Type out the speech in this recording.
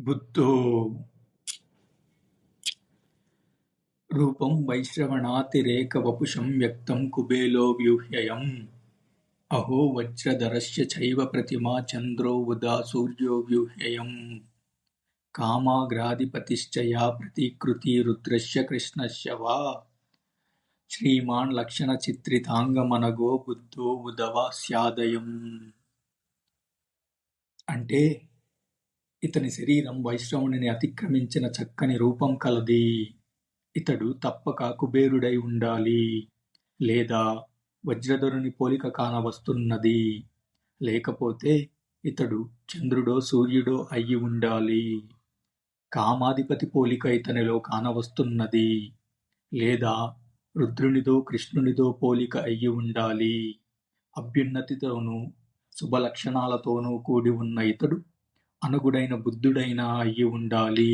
బుద్ధో రూపం వైశ్రవణాతిరేక వపుషం వ్యక్తం కుబేలో వ్యూహ్యయం. అహో వజ్రధరస్య చైవ ప్రతిమా చంద్రో ఉదా సూర్యో వ్యూహ్యయం. కామాగ్రాధిపతిశ్చ యా ప్రతికృతి రుద్రస్య కృష్ణస్య వా. శ్రీమాన్ లక్షణ చిత్రితాంగమనగో బుద్ధో ఉదవా స్యాదయం. అంటే ఇతని శరీరం వైష్ణవుని అతిక్రమించిన చక్కని రూపం కలది. ఇతడు తప్పక కుబేరుడై ఉండాలి. లేదా వజ్రధరుని పోలిక కానవస్తున్నది. లేకపోతే ఇతడు చంద్రుడో సూర్యుడో అయి ఉండాలి. కామాధిపతి పోలిక ఇతనిలో కానవస్తున్నది. లేదా రుద్రునిదో కృష్ణునిదో పోలిక అయ్యి ఉండాలి. అభ్యున్నతితోనూ శుభలక్షణాలతోనూ కూడి ఉన్న ఇతడు అనుగుడైన బుద్ధుడైన అయ్యి ఉండాలి.